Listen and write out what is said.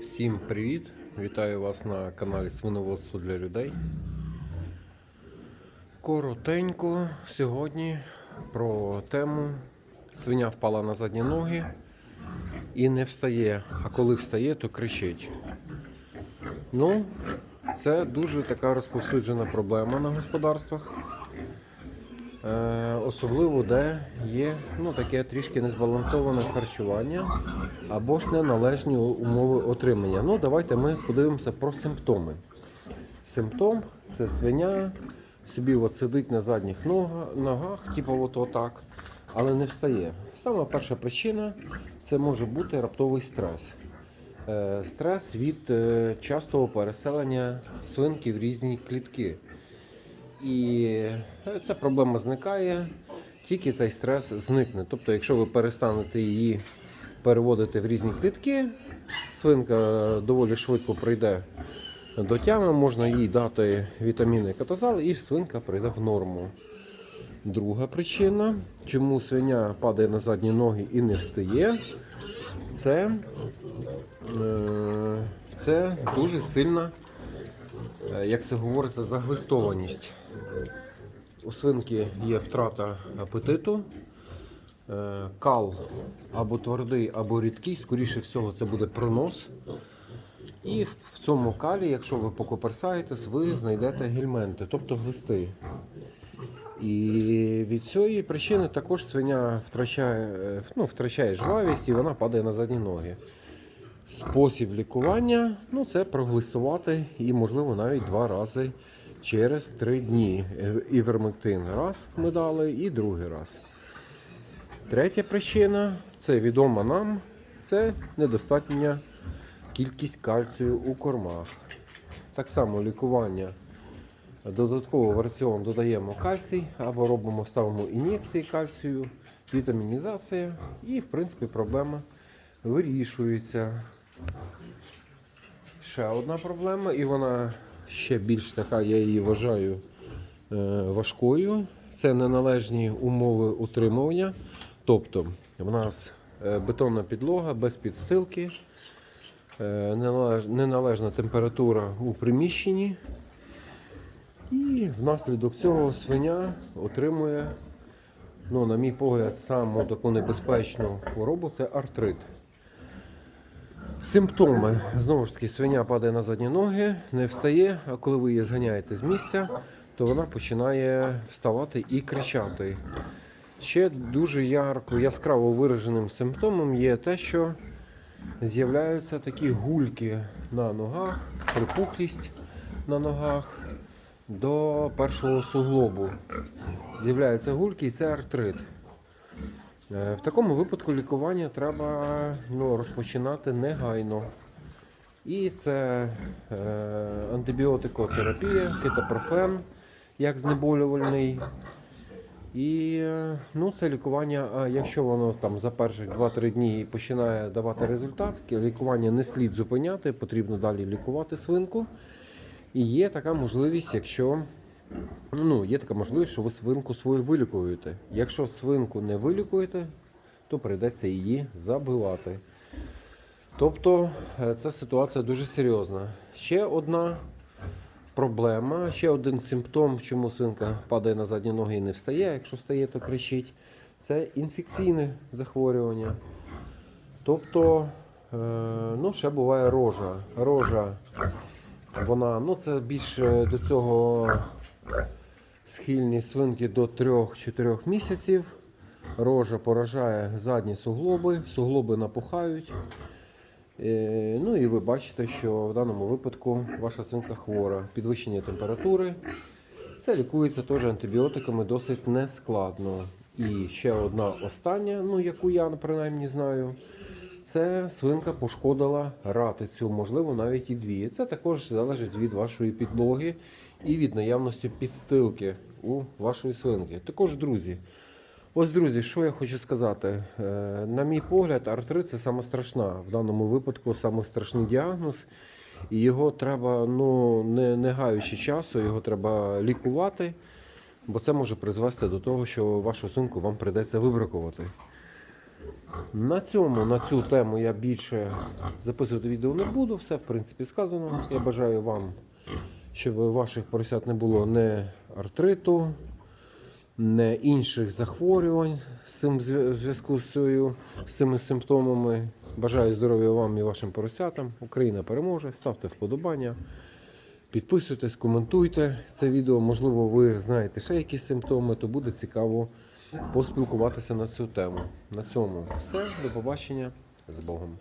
Всім привіт! Вітаю вас на каналі Свиноводство для людей. Коротенько сьогодні про тему свиня впала на задні ноги і не встає, а коли встає, то кричить. Ну, це дуже така розповсюджена проблема на господарствах. Е, особливо де є ну, таке трішки незбалансоване харчування або ж неналежні умови отримання. Ну, давайте ми подивимося про симптоми. Симптом це свиня, собі от сидить на задніх ногах, типу от отак, але не встає. Сама перша причина це може бути раптовий стрес. Е, Стрес від е, частого переселення свинки в різні клітки. І ця проблема зникає, тільки цей стрес зникне. Тобто, якщо ви перестанете її переводити в різні клітки, свинка доволі швидко прийде до тями, можна їй дати вітаміни катазал, і свинка прийде в норму. Друга причина, чому свиня падає на задні ноги і не встає, це, е, це дуже сильна, як це говориться, заглистованість. У свинки є втрата апетиту. Е, Кал або твердий, або рідкий, скоріше всього, це буде пронос. І в в цьому калі, якщо ви покоперсаєтесь, ви знайдете гельменти, тобто глисти. І від цієї причини також свиня втрачає, е, ну, втрачає жвавість і вона падає на задні ноги. Спосіб лікування ну, це проглистувати і, можливо, навіть два рази через три дні. Е, Івермектин раз ми дали і другий раз. Третя причина це відома нам, це недостатня кількість кальцію у кормах. Так само лікування. Додатково в раціон додаємо кальцій або робимо, ставимо ін'єкції кальцію, вітамінізація і, в принципі, проблема вирішується. Ще одна проблема, і вона ще більш така, я її вважаю е, важкою. Це неналежні умови утримування. Тобто в нас е, бетонна підлога без підстилки, е, неналежна температура у приміщенні. І внаслідок цього свиня отримує, ну, на мій погляд, саму таку небезпечну хворобу це артрит. Симптоми. Знову ж таки, свиня падає на задні ноги, не встає, а коли ви її зганяєте з місця, то вона починає вставати і кричати. Ще дуже ярко, яскраво вираженим симптомом є те, що з'являються такі гульки на ногах, припуклість на ногах до першого суглобу. З'являються гульки і це артрит. Е, В такому випадку лікування треба ну, розпочинати негайно. І це е, антибіотикотерапія, кетопрофен як знеболювальний. І е, ну, це лікування, а якщо воно там за перших 2-3 дні починає давати результат, лікування не слід зупиняти, потрібно далі лікувати свинку. І є така можливість, якщо ну, є така можливість, що ви свинку свою вилікуєте. Якщо свинку не вилікуєте, то прийдеться її забивати. Тобто е, ця ситуація дуже серйозна. Ще одна проблема, ще один симптом, чому свинка падає на задні ноги і не встає. Якщо встає, то кричить. Це інфекційне захворювання. Тобто, е, ну, ще буває рожа. Рожа, вона, ну, це більше до цього схильні свинки до 3-4 місяців. Рожа поражає задні суглоби, суглоби напухають. Е, Ну і ви бачите, що в даному випадку ваша свинка хвора. Підвищення температури. Це лікується теж антибіотиками досить нескладно. І ще одна остання, ну яку я принаймні знаю, це свинка пошкодила ратицю, можливо, навіть і дві. Це також залежить від вашої підлоги і від наявності підстилки у вашої свинки. Також, друзі, ось, друзі, що я хочу сказати. Е, На мій погляд, артрит це саме страшна. В даному випадку саме страшний діагноз. І його треба, ну, не, не гаючи часу, його треба лікувати, бо це може призвести до того, що вашу сумку вам прийдеться вибракувати. На цьому, на цю тему я більше записувати відео не буду. Все, в принципі, сказано. Я бажаю вам, щоб у ваших поросят не було не артриту, не інших захворювань з цим зв'язку з, з цими симптомами. Бажаю здоров'я вам і вашим поросятам. Україна переможе. Ставте вподобання. Підписуйтесь, коментуйте це відео. Можливо, ви знаєте ще якісь симптоми, то буде цікаво поспілкуватися на цю тему. На цьому все. До побачення з Богом.